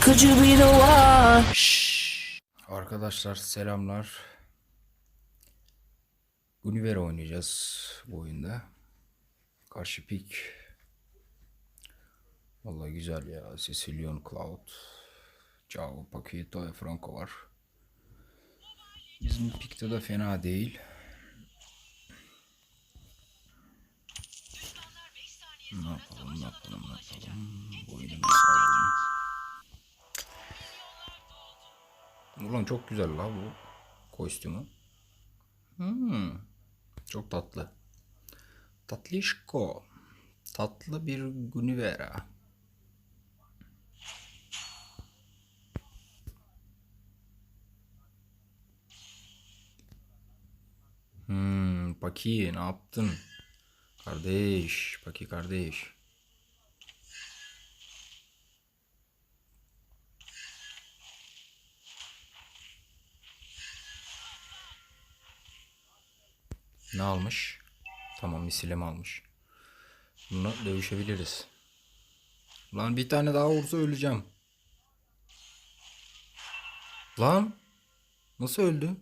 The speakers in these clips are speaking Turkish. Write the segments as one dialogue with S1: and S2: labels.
S1: could you?
S2: Arkadaşlar selamlar. Univer oynayacağız bu oyunda. Karşı pik. Vallahi güzel ya. Sicilian Cloud. Cao, Paquito ve Franco var. Bizim pikte de fena değil. Ne yapalım, ne yapalım, ne yapalım. Bu Ulan çok güzel la bu kostümü. Hmm, çok tatlı. Tatlışko. Tatlı bir Gunivera. Hmm, Paki ne yaptın? Kardeş, Paki kardeş. Ne almış? Tamam misileme almış. Bununla dövüşebiliriz. Lan bir tane daha vursa öleceğim. Lan nasıl öldü?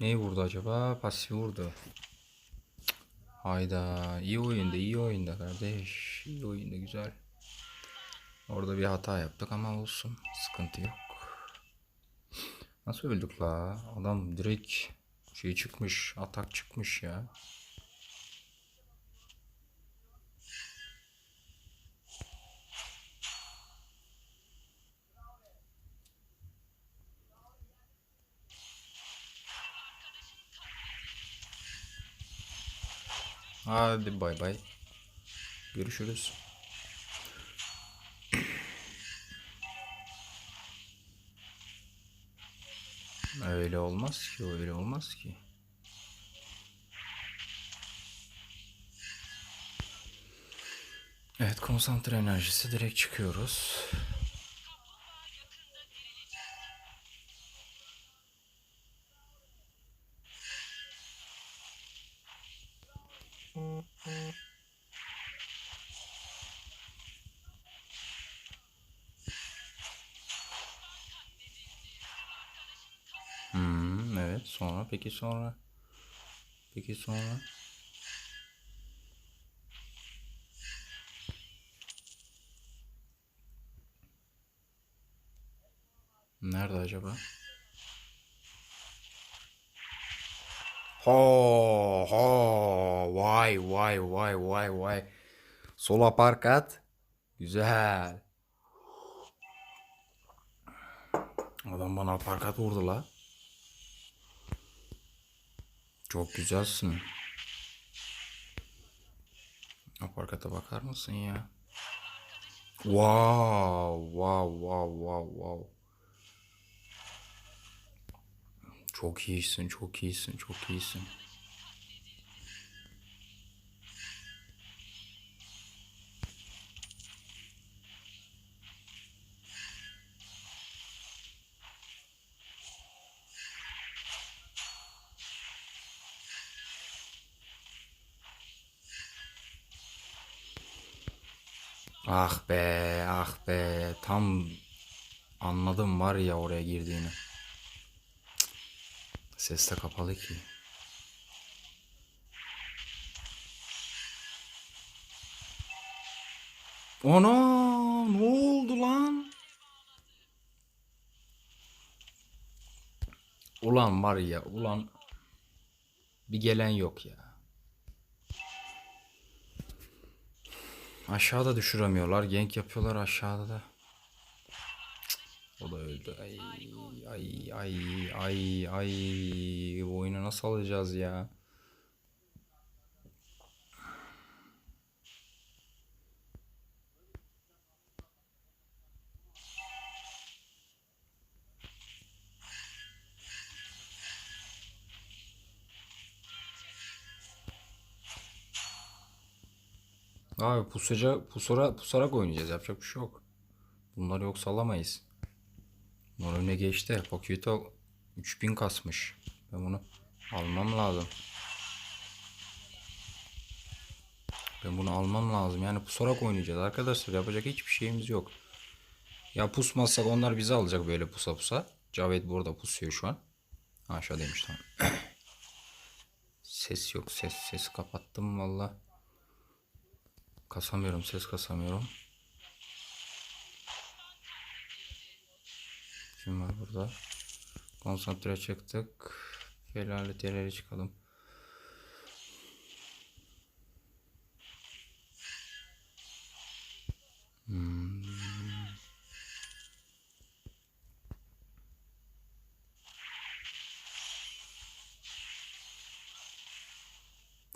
S2: Neyi vurdu acaba? Pasif vurdu. Hayda iyi oyunda iyi oyunda kardeş. İyi oyunda güzel. Orada bir hata yaptık ama olsun. Sıkıntı yok. Nasıl öldük la? Adam direkt şey çıkmış, atak çıkmış ya. Hadi bay bay. Görüşürüz. Öyle olmaz ki, öyle olmaz ki. Evet, konsantre enerjisi direkt çıkıyoruz. Evet, sonra peki sonra? Peki sonra? Nerede acaba? Ho ho vay vay vay vay vay. Sol aparkat. Güzel. Adam bana aparkat vurdu la. Çok güzelsin. Aparkata bakar mısın ya? Wow, wow, wow, wow, wow. Çok iyisin, çok iyisin, çok iyisin. Ah be, ah be. Tam anladım var ya oraya girdiğini. Ses de kapalı ki. Ana ne oldu lan? Ulan var ya ulan bir gelen yok ya. Aşağıda düşüremiyorlar. Genk yapıyorlar aşağıda da. O da öldü. Ay ay ay ay ay. Bu oyunu nasıl alacağız ya? Abi pusaca, pusara, pusarak oynayacağız. Yapacak bir şey yok. Bunları yoksa alamayız. Bunlar önüne geçti. Poquito 3000 kasmış. Ben bunu almam lazım. Ben bunu almam lazım. Yani pusarak oynayacağız arkadaşlar. Yapacak hiçbir şeyimiz yok. Ya pusmazsak onlar bizi alacak böyle pusa pusa. Cavit burada pusuyor şu an. Aşağıdaymış tamam. ses yok ses. Ses kapattım valla. Kasamıyorum ses kasamıyorum. Kim var burada? Konsantre çıktık. Felalete çıkalım.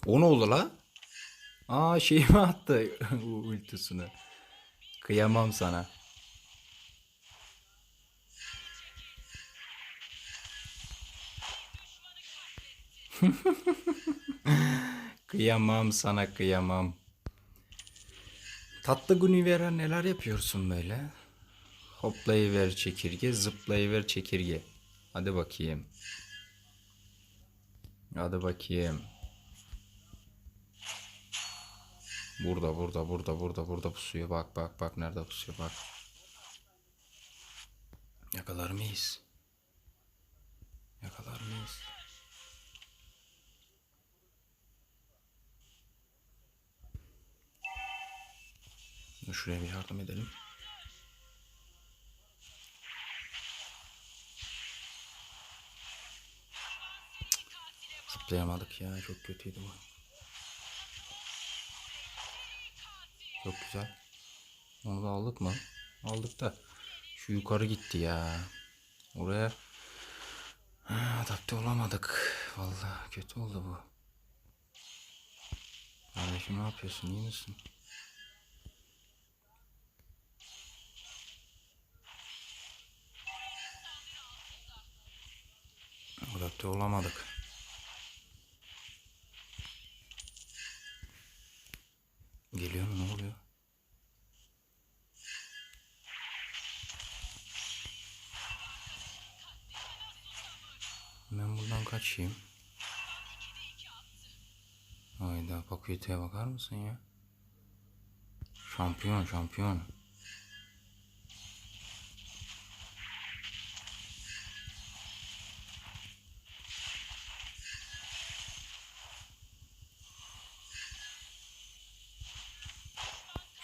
S2: O ne oldu la? Aa şeyimi attı bu ultisini. Kıyamam sana. kıyamam sana kıyamam. Tatlı Gunivera neler yapıyorsun böyle? Hoplayıver çekirge, zıplayıver çekirge. Hadi bakayım. Hadi bakayım. Burada burada burada burada burada pusuyor. Bak bak bak nerede pusuyor bak. Yakalar mıyız? Yakalar mıyız? Şuraya bir yardım edelim. Zıplayamadık ya çok kötüydü bu. Çok güzel. Onu da aldık mı? Aldık da. Şu yukarı gitti ya. Oraya ha, adapte olamadık. Vallahi kötü oldu bu. Kardeşim ne yapıyorsun? İyi misin? Adapte olamadık. Geliyor mu? Ne oluyor? Ben buradan kaçayım. Hayda Pakuyute'ye bakar mısın ya? Şampiyon şampiyon.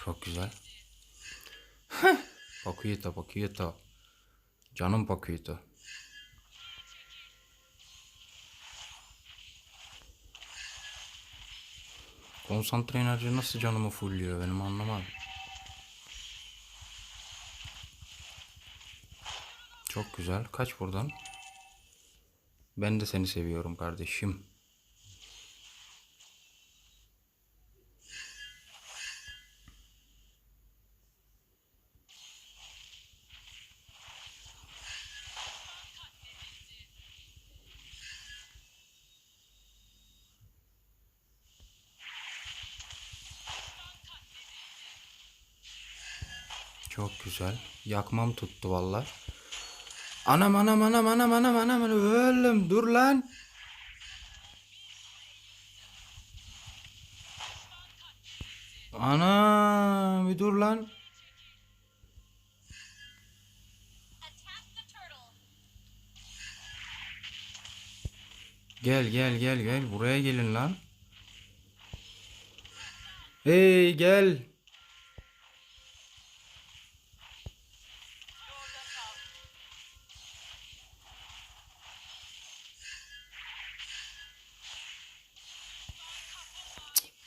S2: Çok güzel. Pakuyuta Pakuyuta. Canım Pakuyuta. Konsantre enerji nasıl canımı fullüyor benim anlamadım. Çok güzel. Kaç buradan. Ben de seni seviyorum kardeşim. Çok güzel. Yakmam tuttu valla. Anam anam anam anam anam anam anam oğlum dur lan. Ana bir dur lan. Gel gel gel gel buraya gelin lan. Hey gel.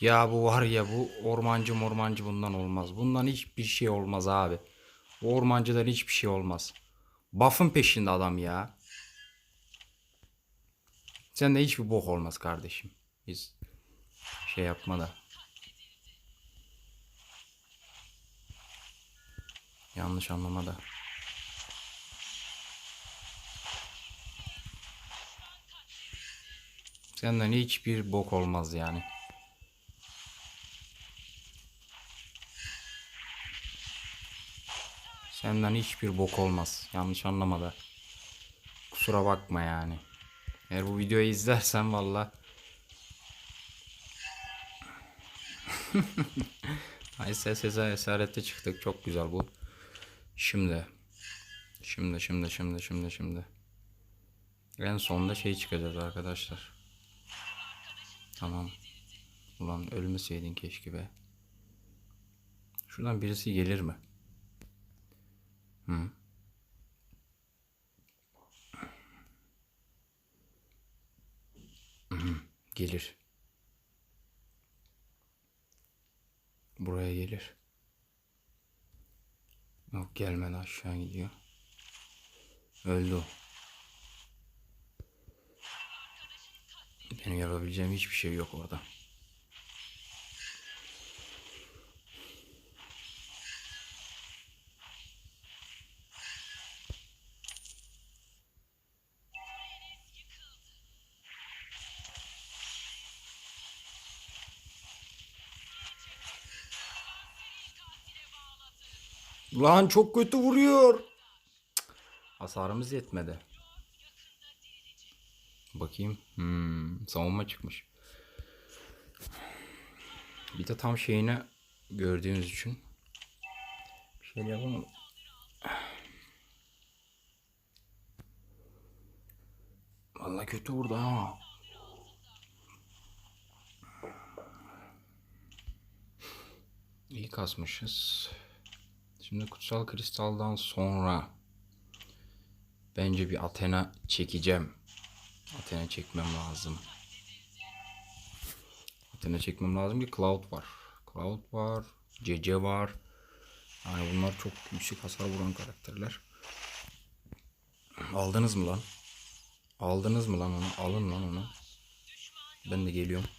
S2: Ya bu var ya bu ormancı mormancı bundan olmaz. Bundan hiçbir şey olmaz abi. Bu ormancıdan hiçbir şey olmaz. Buff'ın peşinde adam ya. Sen de hiçbir bok olmaz kardeşim. Biz şey yapma da. Yanlış anlama da. Senden hiçbir bok olmaz yani. Senden hiçbir bok olmaz. Yanlış anlama da. Kusura bakma yani. Eğer bu videoyu izlersen valla. Ay ses esarette çıktık. Çok güzel bu. Şimdi. Şimdi şimdi şimdi şimdi şimdi. En sonda şey çıkacağız arkadaşlar. Tamam. Ulan ölmeseydin keşke be. Şuradan birisi gelir mi? Hı. Gelir. Buraya gelir. Yok gelmedi aşağı gidiyor. Öldü o. Benim yapabileceğim hiçbir şey yok orada. Lan çok kötü vuruyor. Hasarımız yetmedi. Bakayım. Hmm, savunma çıkmış. Bir de tam şeyine gördüğümüz için bir şey yapamam. Vallahi kötü vurdu ha. İyi kasmışız. Şimdi kutsal kristaldan sonra bence bir Athena çekeceğim. Athena çekmem lazım. Athena çekmem lazım ki Cloud var. Cloud var. CC var. Yani bunlar çok yüksek hasar vuran karakterler. Aldınız mı lan? Aldınız mı lan onu? Alın lan onu. Ben de geliyorum.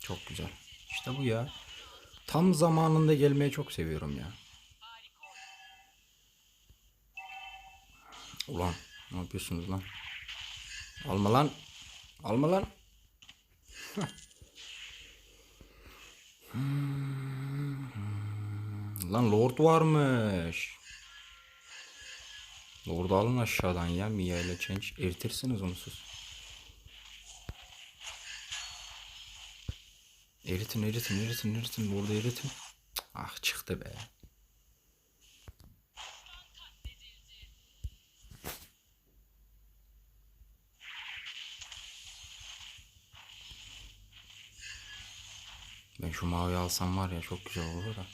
S2: Çok güzel. İşte bu ya. Tam zamanında gelmeyi çok seviyorum ya. Ulan ne yapıyorsunuz lan? Alma lan. Alma lan. Lan Lord varmış. Lord'u alın aşağıdan ya. Mia ile Change. Eritirsiniz onu siz. Eritin eritin eritin eritin. Lord'u eritin. Ah çıktı be. Ben şu mavi alsam var ya çok güzel olur da.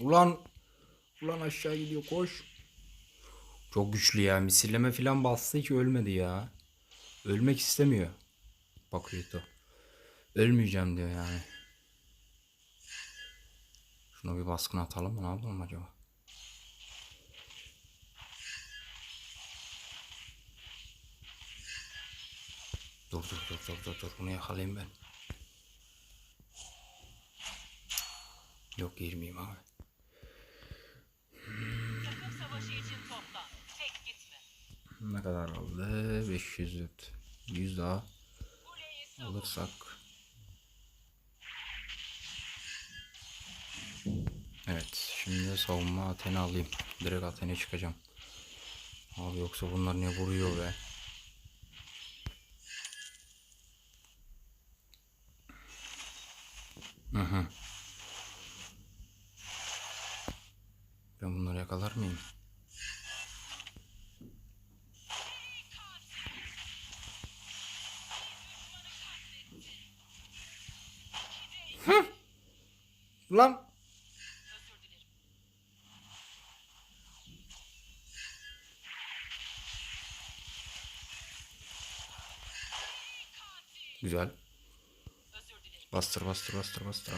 S2: Ulan ulan aşağı gidiyor koş. Çok güçlü ya. Misilleme falan bastı hiç ölmedi ya. Ölmek istemiyor. Bakıyordu. Ölmeyeceğim diyor yani. Şuna bir baskın atalım mı? Ne yapalım acaba? Dur dur dur dur dur dur. Bunu yakalayayım ben. Yok girmeyeyim abi.
S3: Takım savaşı için toplan. Tek gitme.
S2: Ne kadar aldı? 504. 100 daha alırsak. Evet. Şimdi savunma Athena alayım. Direkt Athena çıkacağım. Abi yoksa bunlar ne vuruyor be? Hı hı. Ben bunları yakalar mıyım? Lan
S3: Özür dilerim.
S2: güzel. Bastır bastır bastır bastır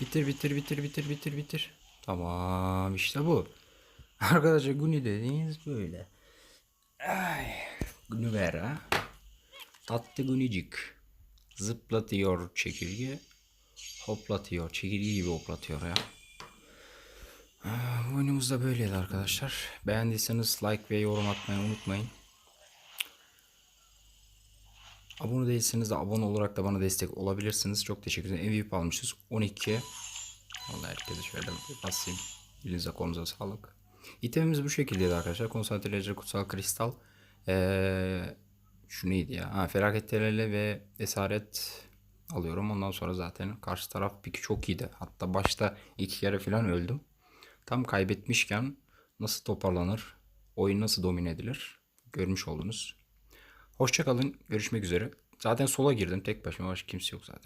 S2: Bitir bitir bitir bitir bitir bitir. Tamam işte bu. Arkadaşlar Guni dediğiniz böyle. Ay, Günivera. Tatlı Gunicik. Zıplatıyor çekirge. Hoplatıyor. Çekirge gibi hoplatıyor ya. Ah, Bu oyunumuz da böyleydi arkadaşlar. Beğendiyseniz like ve yorum atmayı unutmayın. Abone değilseniz de abone olarak da bana destek olabilirsiniz. Çok teşekkür ederim. MVP almışız. 12. Vallahi herkese şöyle basayım. Elinize kolunuza sağlık. İtemimiz bu şekildeydi arkadaşlar. Konsantreleyici kutsal kristal. Ee, şu neydi ya? Ha, felaket teleli ve esaret alıyorum. Ondan sonra zaten karşı taraf piki çok iyiydi. Hatta başta iki kere falan öldüm. Tam kaybetmişken nasıl toparlanır? Oyun nasıl domine edilir? Görmüş oldunuz. Hoşçakalın. Görüşmek üzere. Zaten sola girdim. Tek başıma başka kimse yok zaten.